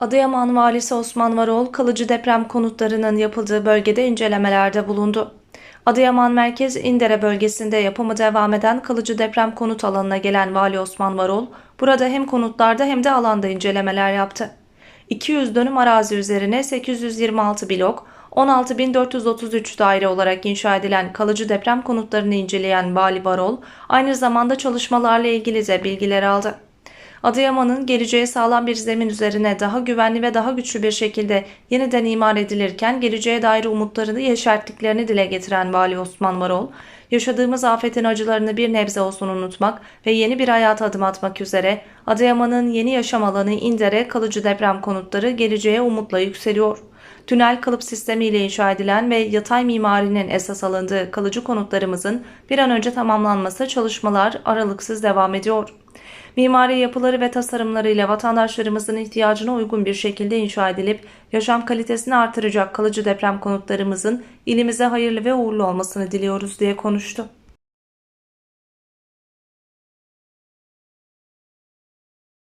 Adıyaman Valisi Osman Varol, kalıcı deprem konutlarının yapıldığı bölgede incelemelerde bulundu. Adıyaman Merkez İndere bölgesinde yapımı devam eden kalıcı deprem konut alanına gelen Vali Osman Varol, burada hem konutlarda hem de alanda incelemeler yaptı. 200 dönüm arazi üzerine 826 blok, 16.433 daire olarak inşa edilen kalıcı deprem konutlarını inceleyen Vali Varol, aynı zamanda çalışmalarla ilgili de bilgiler aldı. Adıyaman'ın geleceğe sağlam bir zemin üzerine daha güvenli ve daha güçlü bir şekilde yeniden imar edilirken geleceğe dair umutlarını yeşerttiklerini dile getiren Vali Osman Varol, yaşadığımız afetin acılarını bir nebze olsun unutmak ve yeni bir hayata adım atmak üzere Adıyaman'ın yeni yaşam alanı İndere kalıcı deprem konutları geleceğe umutla yükseliyor. Tünel kalıp sistemiyle inşa edilen ve yatay mimarinin esas alındığı kalıcı konutlarımızın bir an önce tamamlanması çalışmalar aralıksız devam ediyor. Mimari yapıları ve tasarımlarıyla vatandaşlarımızın ihtiyacına uygun bir şekilde inşa edilip yaşam kalitesini artıracak kalıcı deprem konutlarımızın ilimize hayırlı ve uğurlu olmasını diliyoruz diye konuştu.